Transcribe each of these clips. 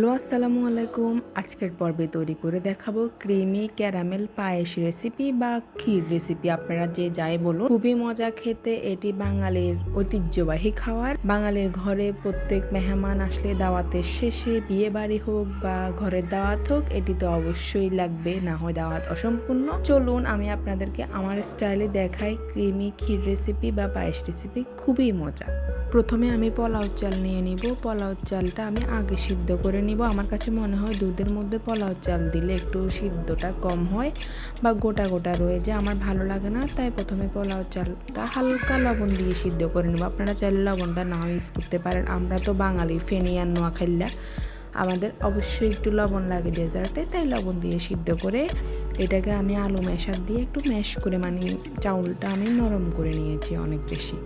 Hello, আসসালামু আলাইকুম। আজকের পর্বে তৈরি করে দেখাবো ক্রিমি ক্যারামেল পায়েস রেসিপি বা ক্ষীর রেসিপি। আপনারা যে যাই বলুন, খুবই মজা খেতে, এটি বাঙালির ঐতিহ্যবাহী খাওয়ার। বাঙালির ঘরে প্রত্যেক মেহমান আসলে দাওয়াতের শেষে বিয়ে বাড়ি হোক বা ঘরের দাওয়াত হোক, এটি তো অবশ্যই লাগবে, না হয় দাওয়াত অসম্পূর্ণ। চলুন, আমি আপনাদেরকে আমার স্টাইলে দেখাই ক্রিমি ক্ষীর রেসিপি বা পায়েস রেসিপি। খুবই মজা। প্রথমে আমি পোলাও চাল নিয়ে নিব। পোলাও চালটা আমি আগে সিদ্ধ করে নিব। আমার কাছে মনে হয় দুধের মধ্যে পোলাও চাল দিলে একটু সিদ্ধটা কম হয় বা গোটা গোটা রয়ে যায়। আমার ভালো লাগে না, তাই প্রথমে পোলাও চালটা হালকা লবণ দিয়ে সিদ্ধ করে নেব। আপনারা চাইলে লবণটা নাও ইউজ করতে পারেন। আমরা তো বাঙালি ফেনিয়ান নোয়াখাইল্লা আমাদের অবশ্যই একটু লবণ লাগে ডেজার্টে, তাই লবণ দিয়ে সিদ্ধ করে এটাকে আমি আলু মেশার দিয়ে একটু ম্যাশ করে মানে চাউলটা আমি নরম করে নিয়েছি অনেক বেশি।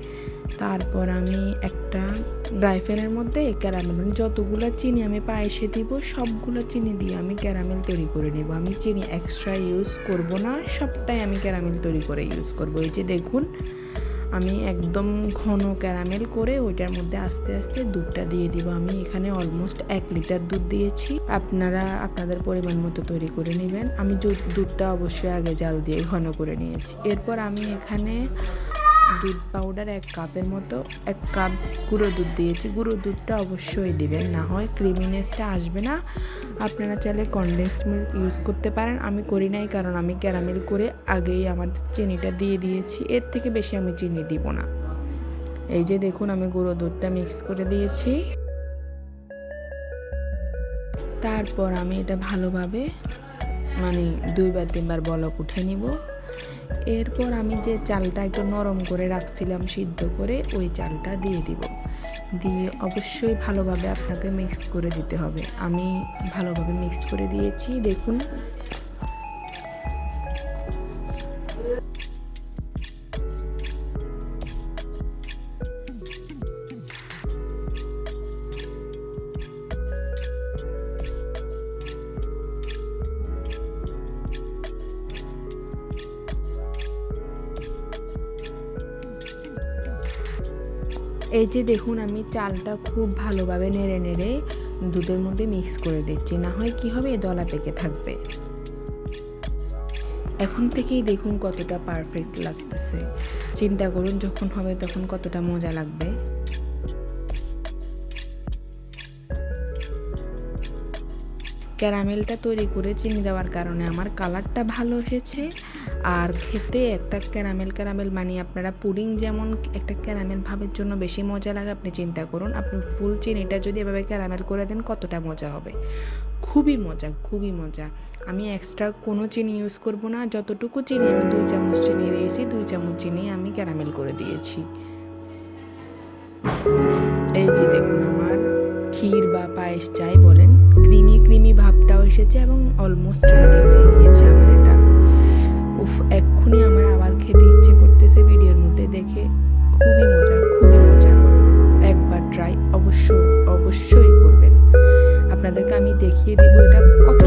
তারপর আমি একটা ড্রাই ফ্যানের মধ্যে ক্যারামেল মানে যতগুলো চিনি আমি পায়েসে দিব, সবগুলো চিনি দিয়ে আমি ক্যারামেল তৈরি করে নেব। আমি চিনি এক্সট্রা ইউজ করব না, সবটাই আমি ক্যারামেল তৈরি করে ইউজ করব। এই যে দেখুন আমি একদম ঘন ক্যারামেল করে ওইটার মধ্যে আস্তে আস্তে দুধটা দিয়ে দিব। আমি এখানে অলমোস্ট এক লিটার দুধ দিয়েছি। আপনারা আপনাদের পরিমাণ মতো তৈরি করে নেবেন। আমি দুধটা অবশ্যই আগে জাল দিয়ে ঘন করে নিয়েছি। এরপর আমি এখানে দুধ পাউডার এক কাপের মতো, এক কাপ গুঁড়ো দুধ দিয়েছি। গুঁড়ো দুধটা অবশ্যই দিবেন, না হয় ক্রিমিনেসটা আসবে না। আপনারা চাইলে কনডেন্স মিল্ক ইউজ করতে পারেন। আমি করি নাই কারণ আমি ক্যারামেল করে আগেই আমার চিনিটা দিয়ে দিয়েছি। এর থেকে বেশি আমি চিনি দিব না। এই যে দেখুন, আমি গুঁড়ো দুধটা মিক্স করে দিয়েছি। তারপর আমি এটা ভালোভাবে মানে দুইবার তিনবার বলক উঠে নিব। এরপর আমি যে চালটা একটু নরম করে রাখছিলাম, সিদ্ধ করে ওই চালটা দিয়ে দিব। দিয়ে অবশ্যই ভালোভাবে আপনাকে মিক্স করে দিতে হবে। আমি ভালোভাবে মিক্স করে দিয়েছি। দেখুন এই যে দেখুন, আমি চালটা খুব ভালোভাবে নেড়ে নেড়ে দুধের মধ্যে মিক্স করে দিচ্ছি। না হয় কি হবে দলা পেকে থাকবে। এখন থেকেই দেখুন কতটা পারফেক্ট লাগতেছে। চিন্তা করুন, যখন হবে তখন কতটা মজা লাগবে। ক্যারামেলটা তৈরি করে চিনি দেওয়ার কারণে আমার কালারটা ভালো এসেছে। আর খেতে একটা ক্যারামেল ক্যারামেল মানে আপনারা পুডিং যেমন একটা ক্যারামেল ভাবের জন্য বেশি মজা লাগে, আপনি চিন্তা করুন, আপনি ফুল চিনিটা যদি এভাবে ক্যারামেল করে দেন কতটা মজা হবে। খুবই মজা খুবই মজা। আমি এক্সট্রা কোনো চিনি ইউজ করব না, যতটুকু চিনি আমি দুই চামচ চিনি দিয়েছি, দুই চামচ চিনি আমি ক্যারামেল করে দিয়েছি। এই যে দেখুন, আমার ক্ষীর বা পায়েস যাই বলেন এসেছে এবং অলমোস্ট রেডি হয়ে গিয়েছে আমার এটা। উফ, এক্ষুনি আমার আবার খেতে ইচ্ছে করতেছে ভিডিওর মধ্যে দেখে। খুবই মজা খুবই মজা। একবার ট্রাই অবশ্যই অবশ্যই করবেন। আপনাদেরকে আমি দেখিয়ে দিব এটা কতটা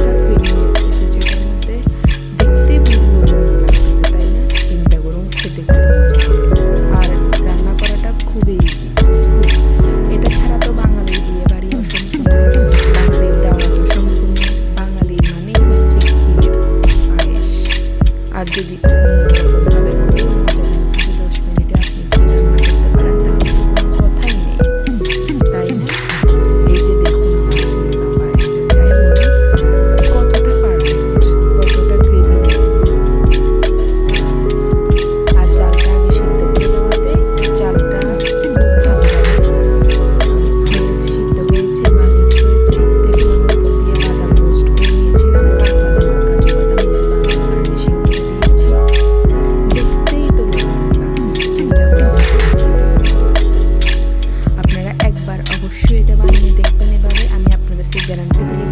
অবশ্যই এটা বানিয়ে দেখবেন এভাবে। আমি আপনাদেরকে গ্যারান্টি দিয়ে